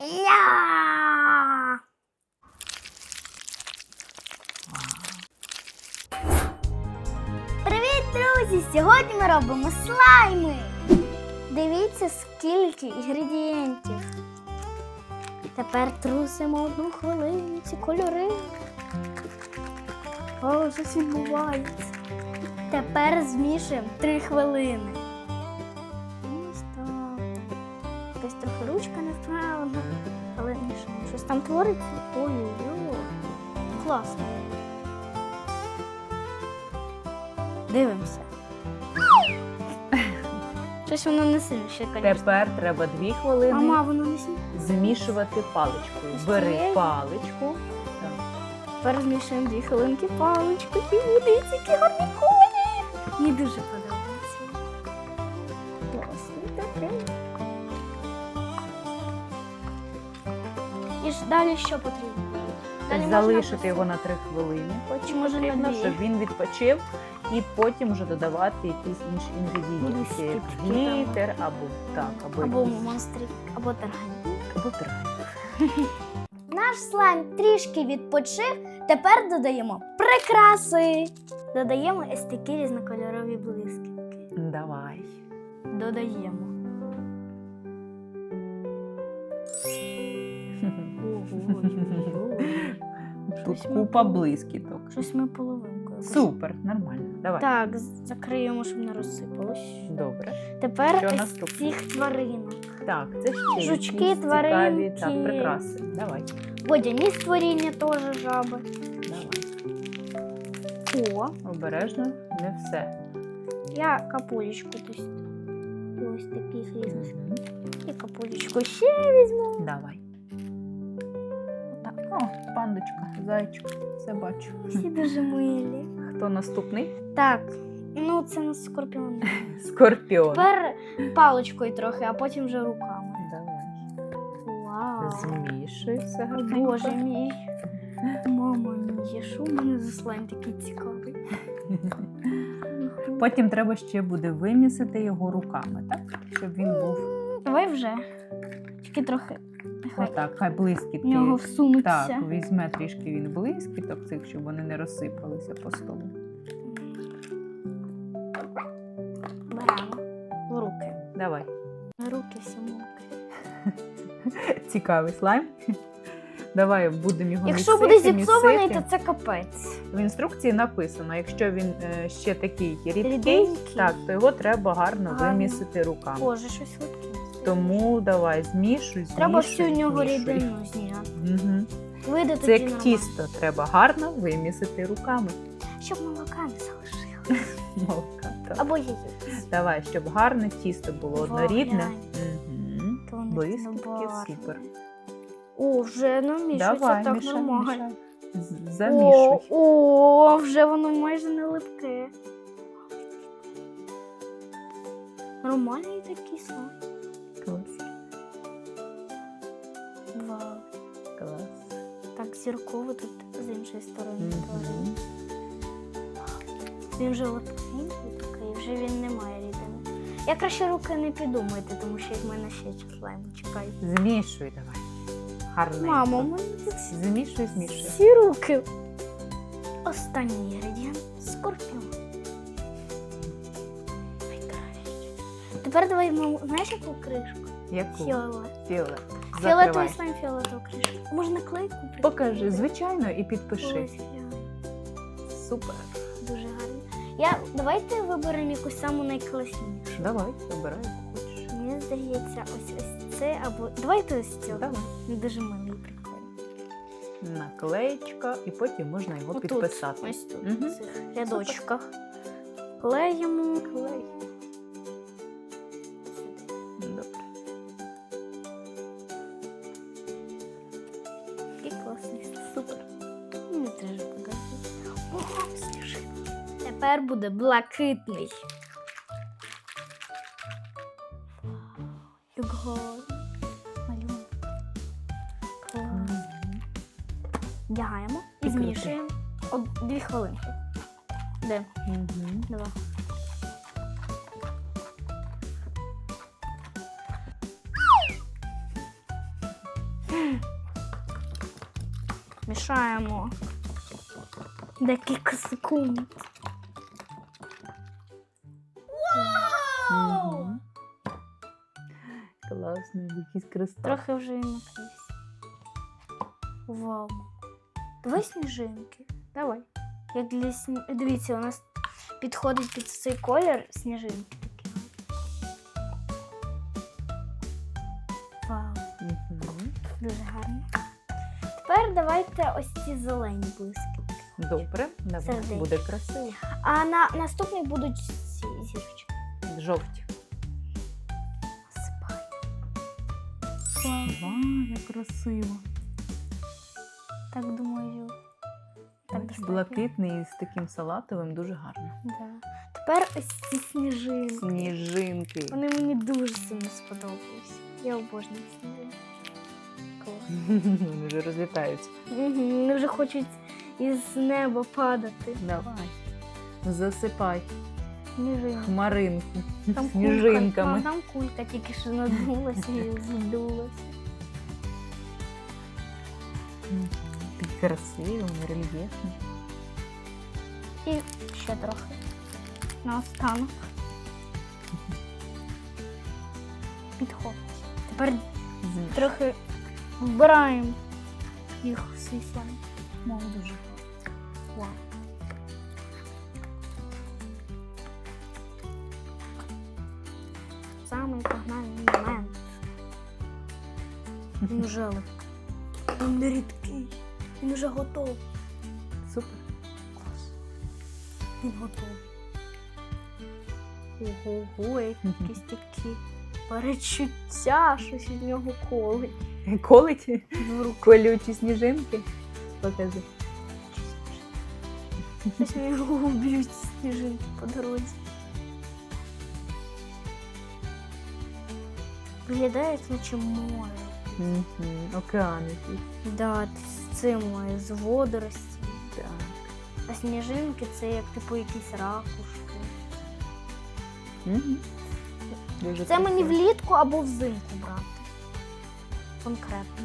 Ля! Привіт, друзі! Сьогодні ми робимо слайми. Дивіться, скільки інгредієнтів. Тепер трусимо одну хвилину ці кольори. О, щось відбувається. Тепер змішуємо три хвилини. Якась трохи ручка неправильна, але мішаємо. Щось там твориться. Ой-ой-ой. Класно. Дивимося. Щось воно не сильно ще, звісно. Тепер треба дві хвилини Мама, воно не сильно. змішувати паличкою. Ось Бери цією? паличку. Тепер змішуємо дві хвилинки паличку і буде який гарний колір. Мені дуже подобається. І ж далі що потрібно? Далі Залишити його на три хвилини. Чи може на Потрібно, дві? щоб він відпочив, і потім вже додавати якісь інші інгредієнти, там. глітер або так, або, Або якісь- або таргань. або трай. Наш слайм трішки відпочив. Тепер додаємо прикраси. Додаємо ось такі різнокольорові блискітки. Давай. Додаємо. Тут купа блискіток. Щось ми половинкою. Супер, нормально. Давай. Так, закриємо, щоб не розсипалось. Добре. Тепер ось цих тваринок. Так, це ще Жучки, тваринки. так, прикраси. Давай. Водяні створіння теж жаби. Давай. О, Обережно, не все. я капулечку десь. Ось такі різні. Мгм. І капулечку ще візьму. Давай. Пандочка, зайчик, все бачу. Всі дуже милі. Хто наступний? Так, ну це на скорпіон. Скорпіон. Тепер паличкою трохи, а потім вже руками. Давай. Вау. Змішуй все гарненько. Боже мій. Мама мія, що в мене за слайм такий цікавий? Потім треба ще буде вимісити його руками, так? Щоб він був Давай вже. Тільки трохи. Нехай отак, хай в блискітки. нього всунуться. Так, візьме трішки він блискіток цих, щоб вони не розсипалися по столу. Беремо в руки. Давай. Руки всі. Цікавий слайм. Давай будемо його Якщо місити, буде зіпсований, місити. то це капець. В інструкції написано, якщо він е, ще такий рідкий, Ріденький. так, то його треба гарно, Гарно. вимісити руками. Боже, щось липке. Тому давай змішуй, змішуй. Треба всю нього змішуй. рідину зняти. Вийде Це тоді як нормально. тісто, треба гарно вимісити руками. Щоб молока не залишилось. Молока, так. Або яєць. Давай, щоб гарне тісто було однорідне. Угу. То Блискітки, супер. О, вже намішується Давай, так мішай, нормально. мішай. З- О, Замішуй. о, вже воно майже не липке. Нормальний такий слайм. Клас. Вау. Клас. Так зірково тут з іншої сторони. Тварин. Він вже липкенький такий, вже він не має рідини. Я краще руки не підумайте, тому що в мене ще слайм чекають. Змішуй давай. Гарненько. Мамо, тут Змішуй, змішуй. всі руки. Останній інгредієнт скорпіон. Тепер давай, знаєш яку кришку? Яку? Фіолет. Фіолет. Фіолетовий слайм фіолетову кришку. Може наклейку? Покажи, звичайно, і підпиши. Ось. Супер. Дуже гарно. Я, давайте виберемо якусь саму найкласнішу. Давай, обирай, яку хочеш. Мені здається, ось ось це або. Давайте ось цього. Давай. Він дуже милий прикольний. Наклеєчка, і потім можна його Отут, підписати. Ось тут, Мгм. в цих рядочках. Клеїмо. Клей. Тепер буде блакитний. Як гарно. Малюнок. Вдягаємо і змішуємо. Од- Дві хвилинки. Де? Мгм. Два. Мішаємо. Декілька секунд. Класно, якийсь кристал. Трохи вже і накрився. Вау. Давай сніжинки. Давай. Як для сні... Дивіться, у нас підходить під цей колір сніжинки такі. Вау, дуже гарно. Тепер давайте ось ці зелені блискітки. Добре, Сердечко. буде красиво. А на наступний будуть ці зірочки. Жовті. Вау, як красиво. Так думаю. Так Бачиш. Блакитний з таким салатовим дуже гарно. Да. Тепер ось ці сніжинки. Сніжинки. Вони мені дуже сильно сподобалися. Я обожнюю сніжинки. Вони вже розлітаються. Мгм, Вони вже хочуть із неба падати. Давай. Засипай Сніжинки. хмаринку Там кулька, сніжинками. а, там кулька тільки що надулася і здулася. Такий красивий, рельєфний. І ще трохи. Наостанок. Підходить. Тепер З- трохи вбираємо їх слайм. Мов дуже. Вау. Момент. Він вже. Він не рідкий. Він вже готовий. Супер. Клас. Він готовий. Ого-го, якісь такі перечуття, щось від нього колить. Колить В колючі сніжинки. Покажи. Щось мені його б'ють сніжинки по дорозі. Виглядає, як наче море. Мгм. Океан якийсь. Да, з цим е, з водорості. Так. А сніжинки це як типу якісь ракушки. Мгм. Дуже Це мені красиво. влітку або взимку брати. Конкретно.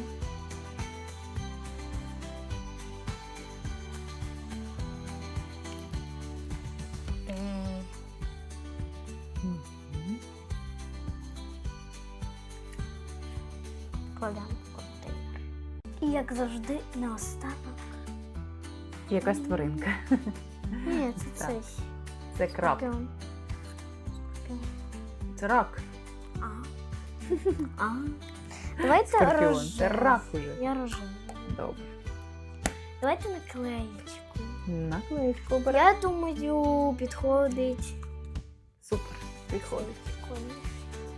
Як завжди, наостанок. Якась тваринка. Ні, це Так. цей. Це краб. Скорпіон. Це рак. А. А. Давайте Скорпіон. Це рак уже. Я рожевий. Добре. Давайте наклеїчку. Наклеїчку обирай. Я думаю, підходить. Супер. Підходить.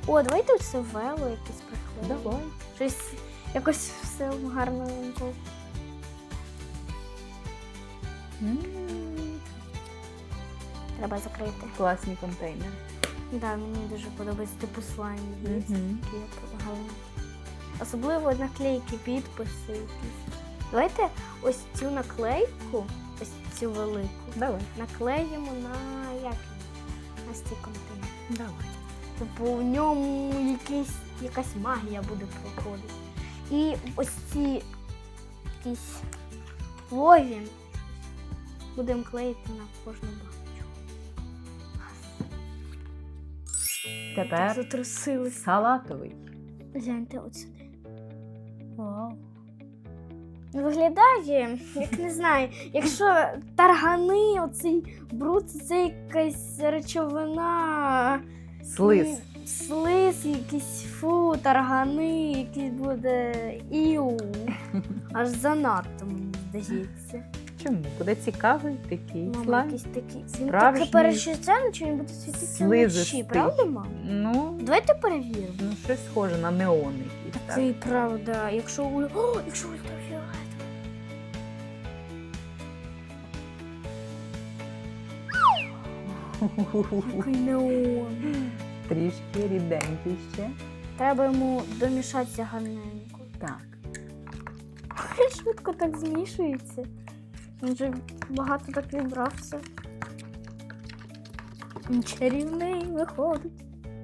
О, давайте оце вело якесь приклеїмо. Давай. Щось якось все гарненько. М, Треба закрити. Класні контейнери. Да, мені дуже подобається типу слайм. Мгм. такі гарні. Особливо наклейки, підписи якісь. Давайте ось цю наклейку, ось цю велику, Давай. наклеїмо на як? На стій контейнер. Давай. Типу в ньому якийсь, якась магія буде проходити. І ось ці якісь лові будемо клеїти на кожну баночку. Тепер Затрусилися. салатовий. Гляньте от сюди. Вау. Ну, Виглядає, як не знаю, якщо таргани, оцей бруд, це якась речовина. Слиз. Слиз, якісь фу, таргани, якийсь буде іу. Аж занадто, мені здається. Чому? Буде цікавий такий Мама, слайм. якийсь такий. Він Справжній таке перечуття, чи він буде світитися слизистий. правда, мам? Ну, Давайте перевіримо. ну, щось схоже на неон якийсь. Так? Такий, правда, якщо у... О, якщо ультрафіолет. Який неон. Трішки ріденький ще. Треба йому домішатися гарненько. Так. Швидко так змішується. Він вже багато так відбрався. Він чарівний виходить.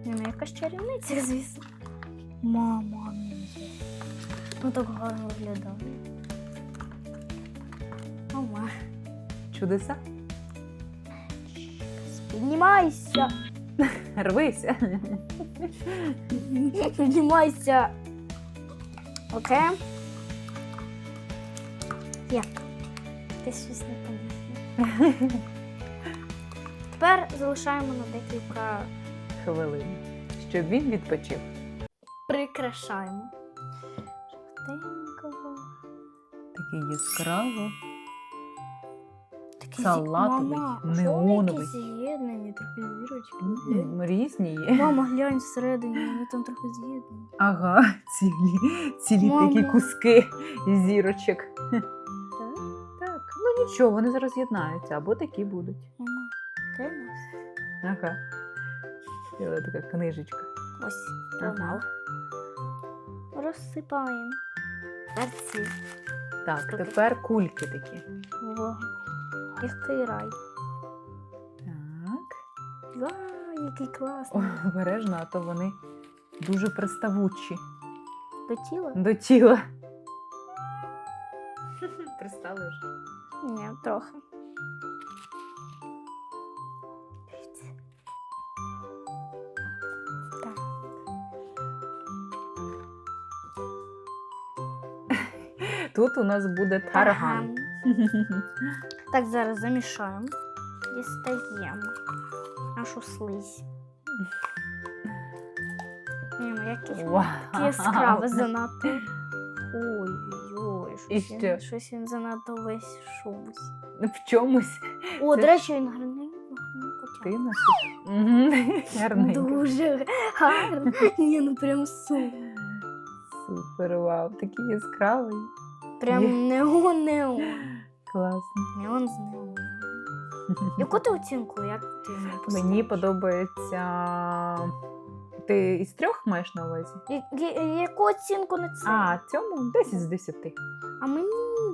Не ну якась чарівниця, звісно. Мама мія. Ну так гарно виглядає. Ома. Чудеса? Піднімайся. Рвися. Піднімайся. Окей. Як? Ти щось не понятно. Тепер залишаємо на декілька Хвилин. Щоб він відпочив. прикрашаємо. Жовтенького. Такий яскраво. Такі Салатовий, неоновий. Вони трохи зірочки. М, Різні є. Мама, глянь всередині, вони там трохи з'єднані. Ага, цілі, цілі такі куски зірочок. Так? Так, ну нічого, вони зараз єднаються, або такі будуть. Мама, де нас? Ага. І така книжечка. Ось, Ага. Розсипаємо. Перці. Так, Штуки. тепер кульки такі. О, який рай. Вау, який класний. обережно, а то вони дуже приставучі До тіла? до тіла. Пристали вже. Ні, трохи. Так. Тут у нас буде тарган. Так, зараз замішаємо. Дістаємо нашу слизь. Ні, ну Вау. яскраве занадто. Ой-ой-ой, І щось, що? він, щось він занадто весь шумсь. В чомусь О, Це до ж- речі, він ти нас. Мгм. Дуже гарно. Ні, ну прям супер. Супер, вау, такий яскравий. Є. Прям неон неон. Класно. Неон з неоном. Яку ти оцінку? Як ти? Мені подобається. Ти із трьох маєш на увазі? Я- я- Яку оцінку на це? А, цьому 10 з 10. А мені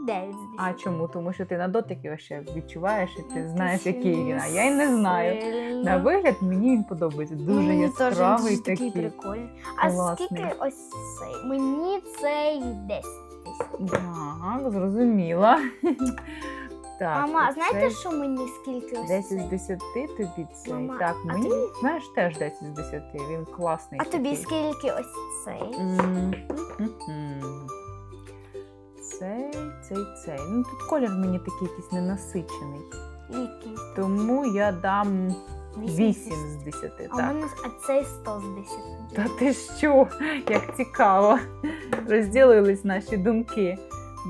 9 з 10. А чому? Тому що ти на дотик його ще відчуваєш і ти Ну, знаєш, який він. А я й не знаю. На вигляд мені він подобається. Дуже яскравий такий такий. прикольний. А Класний. скільки ось цей? Мені цей 10 тисяч. Так, зрозуміла. Так, Мама, знаєте, що мені скільки ось 10 з цей? 10 тобі цей. Мама, так, а мені, тобі? знаєш, теж 10 з 10. Він класний. А тобі скільки ось цей? М. Цей, цей, цей. Ну тут колір мені такий якийсь ненасичений. Який? Тому я дам 8 з з 10. А у Так. мене а цей 100 з 10. Та ти що? Як цікаво. Розділились наші думки.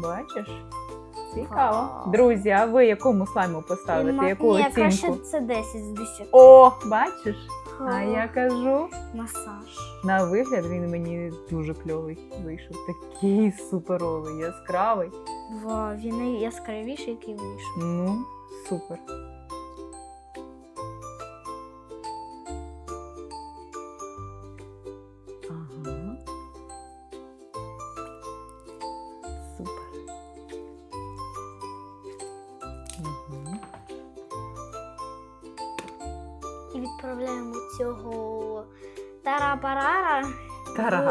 Бачиш? Цікаво. Друзі, а ви якому слайму поставите? Яку Ні, краще оцінку? це 10 з 10. О, бачиш? А я кажу, Масаж. на вигляд він мені дуже кльовий вийшов. Такий суперовий, яскравий. Вау, він найяскравіший, який вийшов. Ну, супер.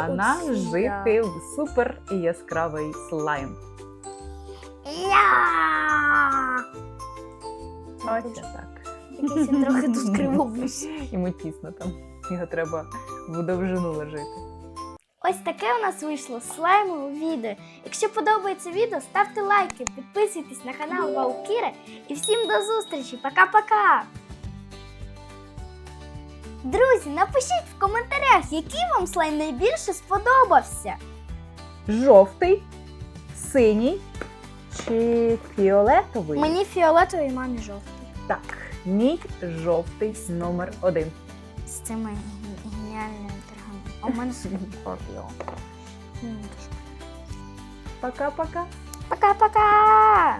Таргана оці, жити в супер і яскравий слайм. Я! Ось так. Якийсь він трохи тут кривовусь. Йому тісно там. Його треба в довжину ложити. Ось таке у нас вийшло слаймове відео. Якщо подобається відео, ставте лайки, підписуйтесь на канал Ваукіри і всім до зустрічі. Пока-пока! Друзі, напишіть в коментарях, який вам слайм найбільше сподобався. Жовтий, синій чи фіолетовий? Мені фіолетовий, мамі жовтий. Так, мій жовтий номер один. З цими ге- геніальними тергами. А у мене скорпіо. Пока-пока. Пока-пока!